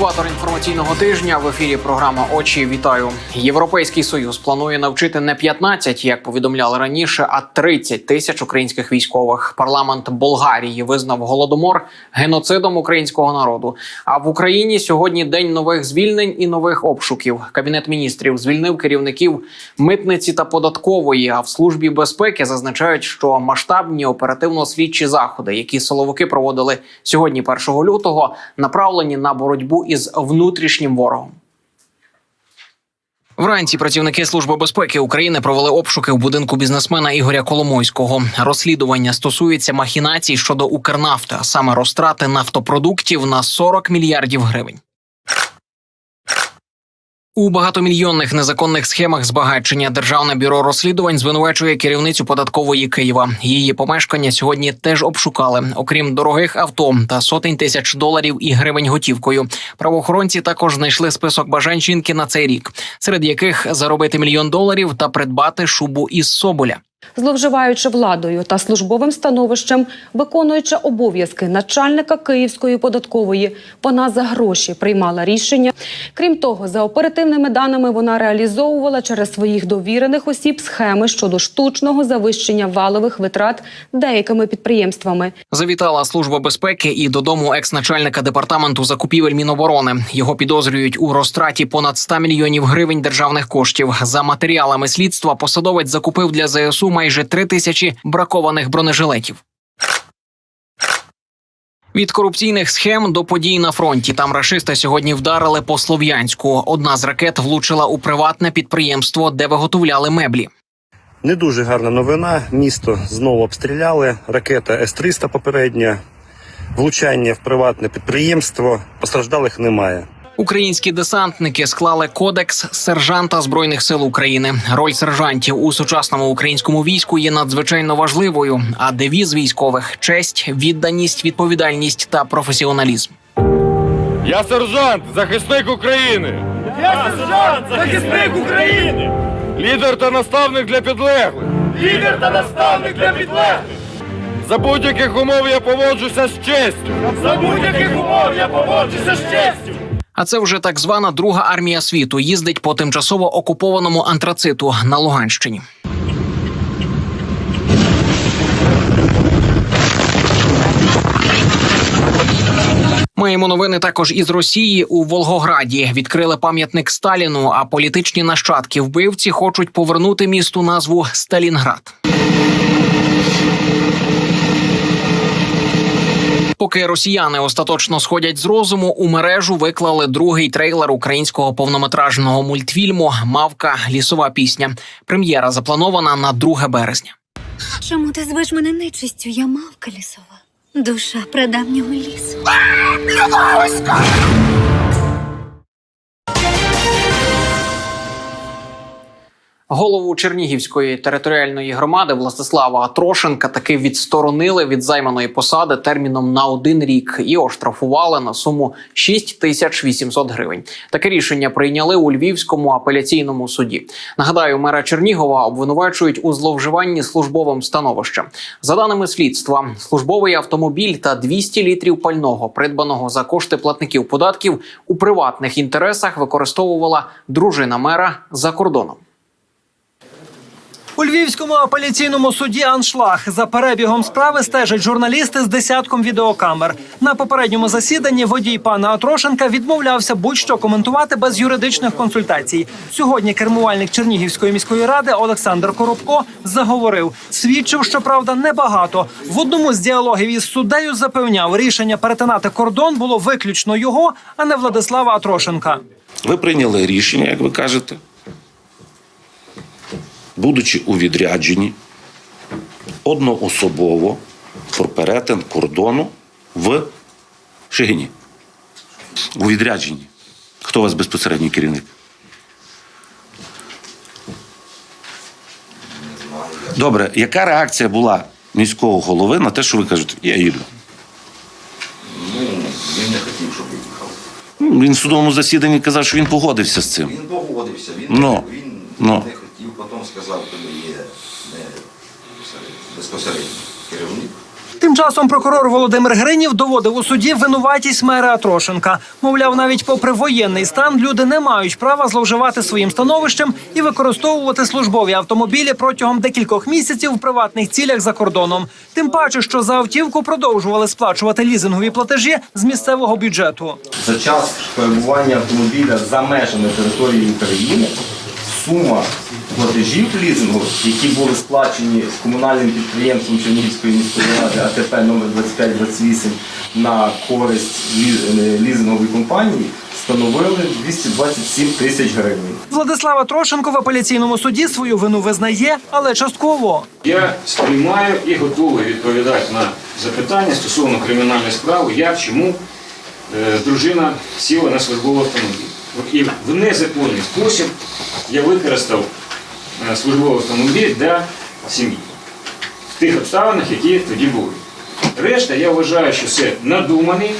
Екватор інформаційного тижня в ефірі. Програма Очі. Вітаю. Європейський союз планує навчити не 15, як повідомляли раніше, а 30 тисяч українських військових. Парламент Болгарії визнав голодомор геноцидом українського народу. А в Україні сьогодні день нових звільнень і нових обшуків. Кабінет міністрів звільнив керівників митниці та податкової. А в службі безпеки зазначають, що масштабні оперативно-слідчі заходи, які силовики проводили сьогодні, 1 лютого, направлені на боротьбу із внутрішнім ворогом. Вранці працівники служби безпеки України провели обшуки в будинку бізнесмена Ігоря Коломойського. Розслідування стосується махінацій щодо Укрнафти, а саме розтрати нафтопродуктів на 40 мільярдів гривень. У багатомільйонних незаконних схемах збагачення державне бюро розслідувань звинувачує керівницю податкової Києва. Її помешкання сьогодні теж обшукали. Окрім дорогих авто та сотень тисяч доларів і гривень готівкою. Правоохоронці також знайшли список бажань жінки на цей рік, серед яких заробити мільйон доларів та придбати шубу із соболя. Зловживаючи владою та службовим становищем, виконуючи обов'язки начальника Київської податкової, вона за гроші приймала рішення. Крім того, за оперативними даними вона реалізовувала через своїх довірених осіб схеми щодо штучного завищення валових витрат деякими підприємствами. Завітала служба безпеки і додому екс-начальника департаменту закупівель Міноборони. Його підозрюють у розтраті понад 100 мільйонів гривень державних коштів. За матеріалами слідства посадовець закупив для ЗСУ майже три тисячі бракованих бронежилетів. Від корупційних схем до подій на фронті там рашисти сьогодні вдарили по слов'янську. Одна з ракет влучила у приватне підприємство, де виготовляли меблі. Не дуже гарна новина. Місто знову обстріляли. Ракета С-300 попередня, влучання в приватне підприємство. Постраждалих немає. Українські десантники склали кодекс сержанта збройних сил України. Роль сержантів у сучасному українському війську є надзвичайно важливою. А девіз військових честь, відданість, відповідальність та професіоналізм. Я сержант, захисник України, Я сержант, захисник України, лідер та наставник для підлеглих. лідер та наставник для підлеглих. За будь-яких умов я поводжуся з честю. За будь-яких умов я поводжуся з честю. А це вже так звана друга армія світу їздить по тимчасово окупованому антрациту на Луганщині. Маємо новини також із Росії у Волгограді. Відкрили пам'ятник Сталіну. А політичні нащадки вбивці хочуть повернути місту назву Сталінград. Поки росіяни остаточно сходять з розуму, у мережу виклали другий трейлер українського повнометражного мультфільму Мавка лісова пісня. Прем'єра запланована на 2 березня. Чому ти звеш мене нечистю? Я мавка лісова. Душа прадавнього лісу. Голову Чернігівської територіальної громади Властислава Трошенка таки відсторонили від займаної посади терміном на один рік і оштрафували на суму 6 тисяч 800 гривень. Таке рішення прийняли у Львівському апеляційному суді. Нагадаю, мера Чернігова обвинувачують у зловживанні службовим становищем. За даними слідства, службовий автомобіль та 200 літрів пального, придбаного за кошти платників податків, у приватних інтересах використовувала дружина мера за кордоном. У Львівському апеляційному суді аншлаг за перебігом справи стежать журналісти з десятком відеокамер. На попередньому засіданні водій пана Атрошенка відмовлявся будь-що коментувати без юридичних консультацій. Сьогодні кермувальник Чернігівської міської ради Олександр Коробко заговорив. Свідчив, що правда небагато. В одному з діалогів із суддею запевняв, рішення перетинати кордон було виключно його, а не Владислава Атрошенка. Ви прийняли рішення, як ви кажете, будучи у відрядженні одноособово про перетин кордону в Шигині. У відрядженні. Хто у вас безпосередній керівник? Добре, яка реакція була міського голови на те, що ви кажете, я їду? Він не хотів, щоб виїхав. Ну, Він в судовому засіданні казав, що він погодився з цим. Він погодився, він, Ну, він ну. не хотів, сказав, коли є не безпосередньо керівник. Тим часом прокурор Володимир Гринів доводив у суді винуватість мера Атрошенка. Мовляв, навіть попри воєнний стан люди не мають права зловживати своїм становищем і використовувати службові автомобілі протягом декількох місяців в приватних цілях за кордоном. Тим паче, що за автівку продовжували сплачувати лізингові платежі з місцевого бюджету. За час перебування автомобіля за межами території України сума платежів лізингу, які були сплачені комунальним підприємством Чернігівської міської ради АТП номер 2528 на користь е, лізингової компанії, становили 227 тисяч гривень. Владислава Трошенко в апеляційному суді свою вину визнає, але частково. Я сприймаю і готовий відповідати на запитання стосовно кримінальної справи, як, чому е, дружина сіла на службовий автомобіль. І в незаконний спосіб я використав службовий автомобіль для сім'ї в тих обставинах, які тоді були. Решта, я вважаю, що це надумані е,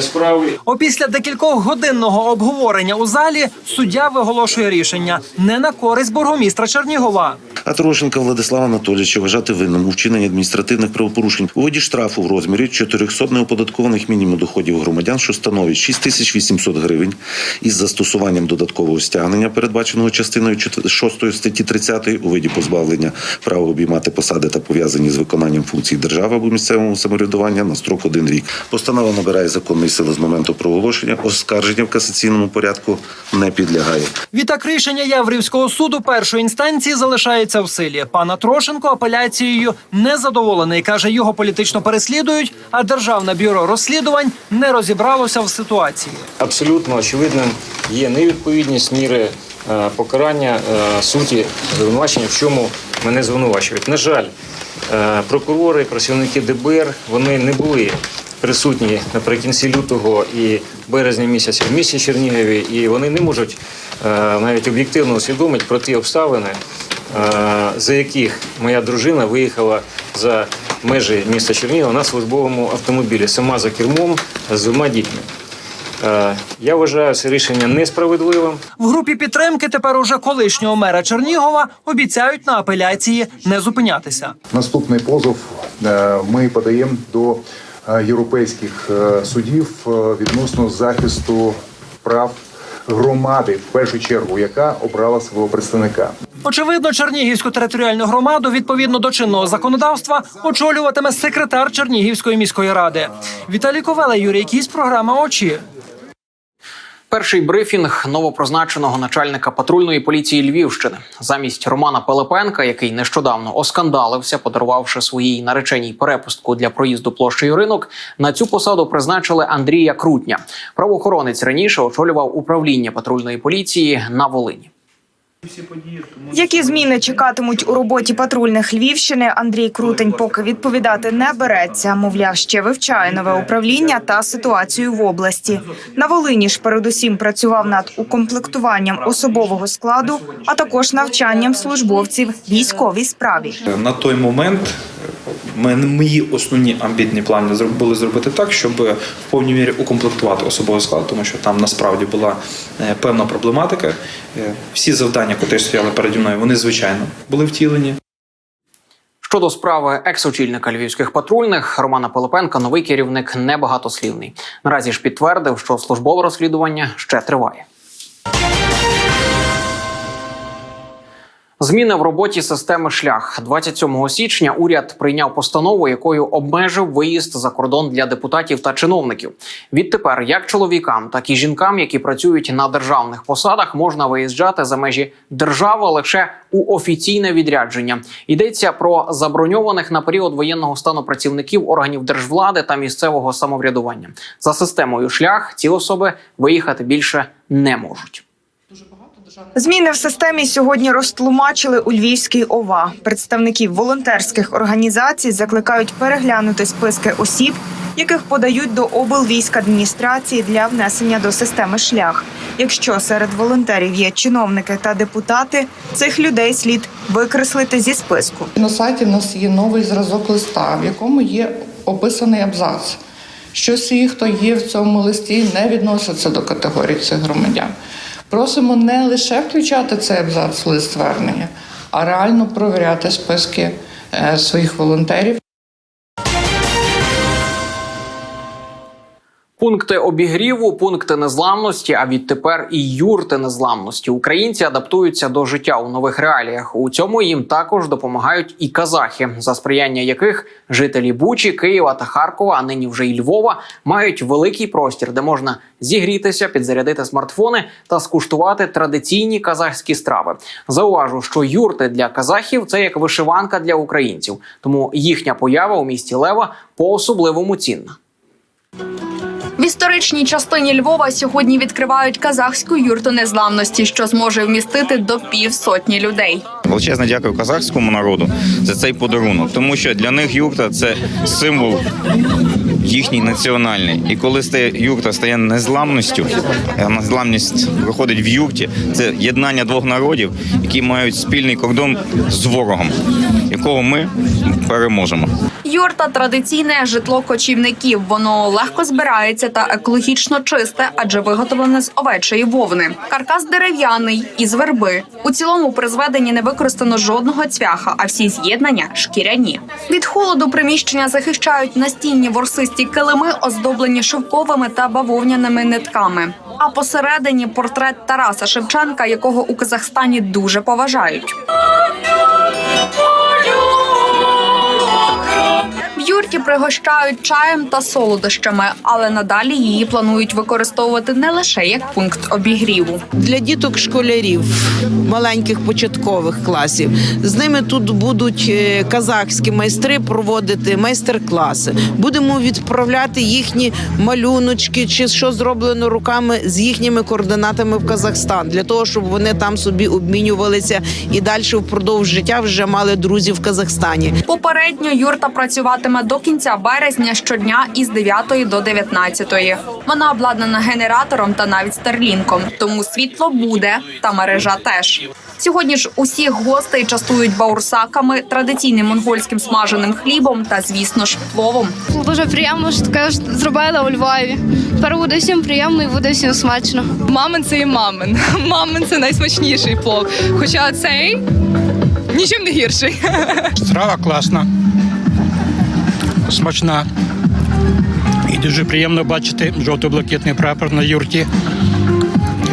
справи Опісля декількох годинного обговорення у залі суддя виголошує рішення не на користь бургомістра Чернігова. А Трошенка Владислава Анатолійовича вважати винним у вчиненні адміністративних правопорушень у виді штрафу в розмірі 400 неоподаткованих мінімум доходів громадян, що становить 6800 гривень, із застосуванням додаткового стягнення, передбаченого частиною 6 статті 30 у виді позбавлення права обіймати посади та пов'язані з виконанням функцій держави або місцевого самоврядування на строк один рік. Постанова набирає законної сили з моменту проголошення. Оскарження в касаційному порядку не підлягає. Відтак рішення Яврівського суду першої інстанції залишається в силі. Пана Трошенко апеляцією не задоволений. каже, його політично переслідують, а державне бюро розслідувань не розібралося в ситуації. абсолютно очевидним є невідповідність міри е, покарання е, суті звинувачення, в чому мене звинувачують. На жаль, е, прокурори, працівники ДБР вони не були присутні наприкінці лютого і березня місяця в місті Чернігові, і вони не можуть е, навіть об'єктивно усвідомити про ті обставини, е, за яких моя дружина виїхала за межі міста Чернігова на службовому автомобілі, сама за кермом з двома дітьми. Е, Я вважаю це рішення несправедливим. В групі підтримки тепер уже колишнього мера Чернігова обіцяють на апеляції не зупинятися. Наступний позов е, ми подаємо до е, європейських судів відносно захисту прав громади, в першу чергу, яка обрала свого представника. Очевидно, Чернігівську територіальну громаду відповідно до чинного законодавства очолюватиме секретар Чернігівської міської ради. Віталій Ковела, Юрій Кісь, програма Очі. Перший брифінг новопрозначеного начальника патрульної поліції Львівщини замість Романа Пилипенка, який нещодавно оскандалився, подарувавши своїй нареченій перепустку для проїзду площею ринок. На цю посаду призначили Андрія Крутня. Правоохоронець раніше очолював управління патрульної поліції на Волині. Які зміни чекатимуть у роботі патрульних Львівщини? Андрій Крутень поки відповідати не береться. Мовляв, ще вивчає нове управління та ситуацію в області. На Волині ж передусім працював над укомплектуванням особового складу, а також навчанням службовців військовій справі. На той момент ми- мої основні амбітні плани були зробити так, щоб в повній мірі укомплектувати особовий склад, тому що там насправді була е, певна проблематика. Е, Всі завдання, які стояли переді мною, вони звичайно були втілені. Щодо справи екс-очільника львівських патрульних Романа Пилипенка, новий керівник небагатослівний. Наразі ж підтвердив, що службове розслідування ще триває. Зміни в роботі системи шлях 27 січня. Уряд прийняв постанову, якою обмежив виїзд за кордон для депутатів та чиновників. Відтепер як чоловікам, так і жінкам, які працюють на державних посадах, можна виїжджати за межі держави лише у офіційне відрядження. Йдеться про заброньованих на період воєнного стану працівників органів держвлади та місцевого самоврядування. За системою шлях ці особи виїхати більше не можуть. Зміни в системі сьогодні розтлумачили у Львівській ОВА. Представників волонтерських організацій закликають переглянути списки осіб, яких подають до облвійськадміністрації для внесення до системи шлях. Якщо серед волонтерів є чиновники та депутати, цих людей слід викреслити зі списку. На сайті в нас є новий зразок листа, в якому є описаний абзац. Що всі, хто є в цьому листі, не відносяться до категорії цих громадян. Просимо не лише включати цей абзац в лист звернення, а реально провіряти списки е, своїх волонтерів. Пункти обігріву, пункти незламності, а відтепер і юрти незламності. Українці адаптуються до життя у нових реаліях. У цьому їм також допомагають і казахи, за сприяння яких жителі Бучі, Києва та Харкова, а нині вже й Львова, мають великий простір, де можна зігрітися, підзарядити смартфони та скуштувати традиційні казахські страви. Зауважу, що юрти для казахів це як вишиванка для українців, тому їхня поява у місті Лева по особливому цінна. В історичній частині Львова сьогодні відкривають казахську юрту незламності, що зможе вмістити до півсотні людей. Величезне дякую казахському народу за цей подарунок, тому що для них юрта це символ їхній національний. І коли стає юрта стає незламністю, незламність виходить в юрті. Це єднання двох народів, які мають спільний кордон з ворогом, якого ми переможемо. Юрта традиційне житло кочівників. Воно легко збирається та екологічно чисте, адже виготовлене з овечої вовни. Каркас дерев'яний із верби. У цілому при зведенні не використано жодного цвяха, а всі з'єднання шкіряні. Від холоду приміщення захищають настінні ворсисті килими, оздоблені шовковими та бавовняними нитками. А посередині портрет Тараса Шевченка, якого у Казахстані дуже поважають. В пригощають чаєм та солодощами, але надалі її планують використовувати не лише як пункт обігріву. для діток школярів маленьких початкових класів. З ними тут будуть е, казахські майстри проводити майстер-класи. Будемо відправляти їхні малюночки, чи що зроблено руками з їхніми координатами в Казахстан, для того, щоб вони там собі обмінювалися і далі впродовж життя вже мали друзів в Казахстані. Попередньо юрта працюватиме до кінця березня щодня із 9 до 19. Вона обладнана генератором та навіть старлінком, тому світло буде та мережа теж. Сьогодні ж усіх гостей частують баурсаками, традиційним монгольським смаженим хлібом та, звісно ж, пловом. Дуже приємно, що таке зробили у Львові. Тепер буде всім приємно і буде всім смачно. Мамин це і мамин. Мамин це найсмачніший плов. Хоча цей нічим не гірший. Страва класна, смачна. І дуже приємно бачити жовто-блакитний прапор на юрті,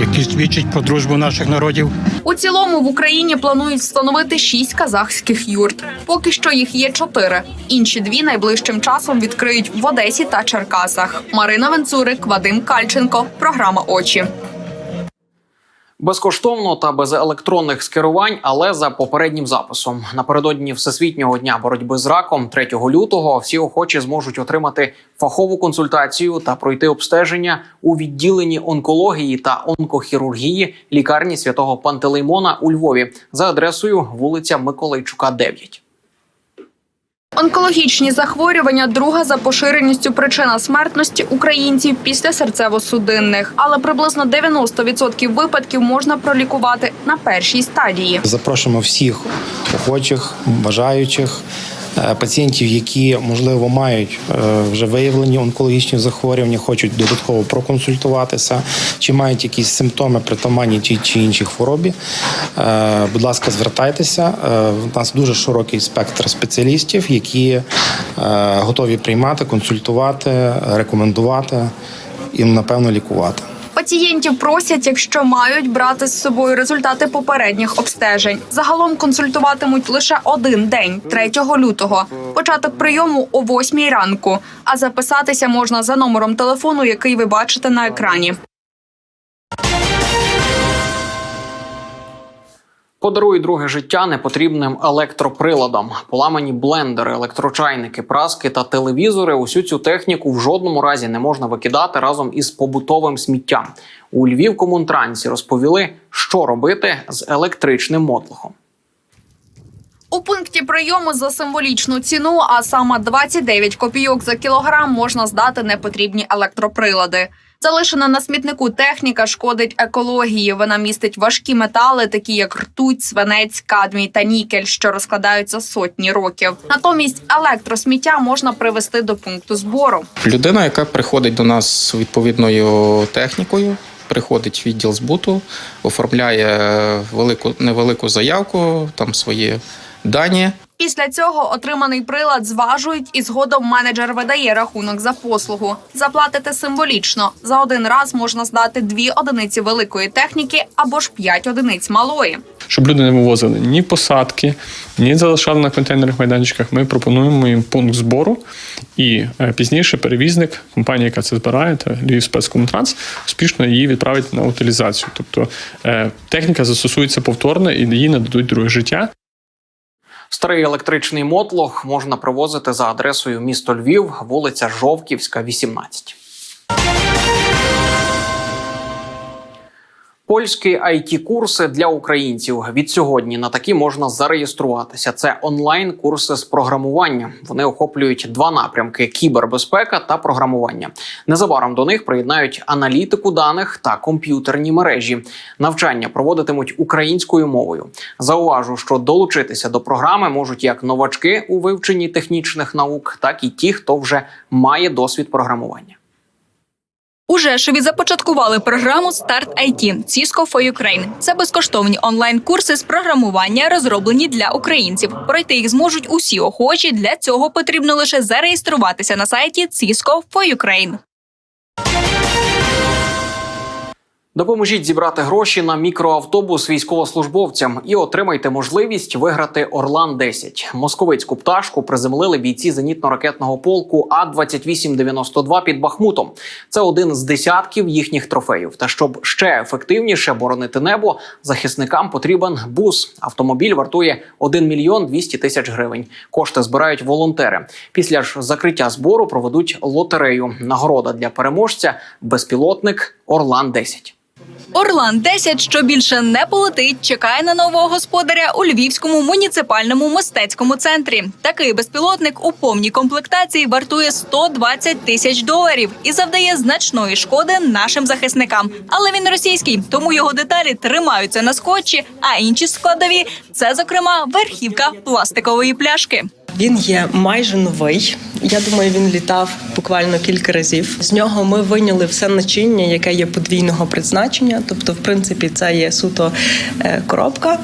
який свідчить про дружбу наших народів. У цілому в Україні планують встановити шість казахських юрт. Поки що їх є чотири. Інші дві найближчим часом відкриють в Одесі та Черкасах. Марина Венцурик, Вадим Кальченко. Програма Очі. Безкоштовно та без електронних скерувань, але за попереднім записом. Напередодні Всесвітнього дня боротьби з раком 3 лютого всі охочі зможуть отримати фахову консультацію та пройти обстеження у відділенні онкології та онкохірургії лікарні святого Пантелеймона у Львові за адресою вулиця Миколайчука, 9. Онкологічні захворювання друга за поширеністю причина смертності українців після серцево-судинних, але приблизно 90% випадків можна пролікувати на першій стадії. Запрошуємо всіх охочих, бажаючих. Е, Пацієнтів, які можливо мають е, вже виявлені онкологічні захворювання, хочуть додатково проконсультуватися, чи мають якісь симптоми притаманні тій чи іншій хворобі. Е, Будь ласка, звертайтеся. У нас дуже широкий спектр спеціалістів, які готові приймати, консультувати, рекомендувати і напевно лікувати. Пацієнтів просять, якщо мають брати з собою результати попередніх обстежень. Загалом консультуватимуть лише один день, 3 лютого. Початок прийому о 8 ранку. А записатися можна за номером телефону, який ви бачите на екрані. Подаруй друге життя непотрібним електроприладам. Поламані блендери, електрочайники, праски та телевізори. Усю цю техніку в жодному разі не можна викидати разом із побутовим сміттям. У Львівкомунтрансі розповіли, що робити з електричним мотлохом. У пункті прийому за символічну ціну, а саме 29 копійок за кілограм, можна здати непотрібні електроприлади. Залишена на смітнику техніка шкодить екології. Вона містить важкі метали, такі як ртуть, свинець, кадмій та нікель, що розкладаються сотні років. Натомість електросміття можна привезти до пункту збору. Людина, яка приходить до нас відповідною технікою, приходить відділ збуту, оформляє велику невелику заявку, там свої дані. Після цього отриманий прилад зважують і згодом менеджер видає рахунок за послугу. Заплатити символічно. За один раз можна здати дві одиниці великої техніки або ж п'ять одиниць малої. Щоб люди не вивозили ні посадки, ні залишали на контейнерних майданчиках. Ми пропонуємо їм пункт збору, і е, пізніше перевізник, компанія, яка це збирає, та Львів успішно її відправить на утилізацію. Тобто е, техніка застосується повторно і їй нададуть друге життя. Старий електричний мотлох можна привозити за адресою місто Львів, вулиця Жовківська, 18. Польські it курси для українців від сьогодні на такі можна зареєструватися. Це онлайн-курси з програмування. Вони охоплюють два напрямки: кібербезпека та програмування. Незабаром до них приєднають аналітику даних та комп'ютерні мережі. Навчання проводитимуть українською мовою. Зауважу, що долучитися до програми можуть як новачки у вивченні технічних наук, так і ті, хто вже має досвід програмування. У Жешеві започаткували програму Старт IT Cisco for Ukraine. Це безкоштовні онлайн-курси з програмування, розроблені для українців. Пройти їх зможуть усі охочі. Для цього потрібно лише зареєструватися на сайті Cisco for Ukraine. Допоможіть зібрати гроші на мікроавтобус військовослужбовцям і отримайте можливість виграти Орлан 10 Московицьку пташку приземлили бійці зенітно-ракетного полку А 2892 під Бахмутом. Це один з десятків їхніх трофеїв. Та щоб ще ефективніше боронити небо, захисникам потрібен бус. Автомобіль вартує 1 мільйон 200 тисяч гривень. Кошти збирають волонтери. Після ж закриття збору проведуть лотерею. Нагорода для переможця безпілотник Орлан 10 Орлан 10 що більше не полетить, чекає на нового господаря у Львівському муніципальному мистецькому центрі. Такий безпілотник у повній комплектації вартує 120 тисяч доларів і завдає значної шкоди нашим захисникам. Але він російський, тому його деталі тримаються на скотчі. А інші складові це, зокрема, верхівка пластикової пляшки. Він є майже новий. Я думаю, він літав буквально кілька разів. З нього ми виняли все начиння, яке є подвійного призначення. Тобто, в принципі, це є суто е, коробка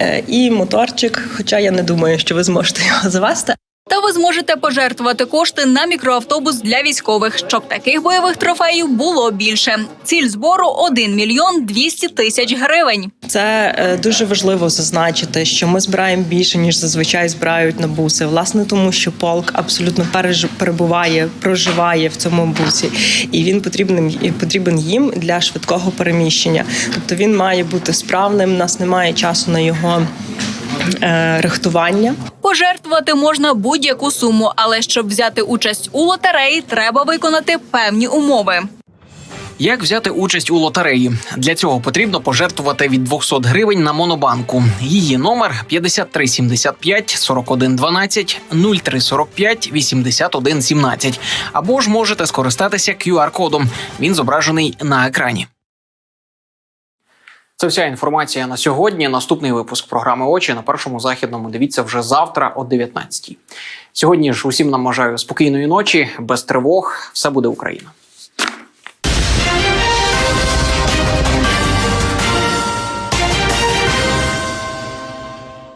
е, і моторчик. Хоча я не думаю, що ви зможете його завести. Та ви зможете пожертвувати кошти на мікроавтобус для військових, щоб таких бойових трофеїв було більше. Ціль збору 1 мільйон 200 тисяч гривень. Це е, дуже важливо зазначити, що ми збираємо більше ніж зазвичай збирають на буси. Власне, тому що полк абсолютно переж- перебуває, проживає в цьому бусі, і він потрібним і потрібен їм для швидкого переміщення. Тобто він має бути справним. У нас немає часу на його е, рихтування. Пожертвувати можна будь-яку суму, але щоб взяти участь у лотереї, треба виконати певні умови. Як взяти участь у лотереї? Для цього потрібно пожертвувати від 200 гривень на монобанку. Її номер 5375 41 12 0345 81 Або ж можете скористатися QR-кодом. Він зображений на екрані. Це вся інформація на сьогодні. Наступний випуск програми Очі на першому західному. Дивіться вже завтра о 19 Сьогодні ж усім нам бажаю спокійної ночі, без тривог. Все буде Україна.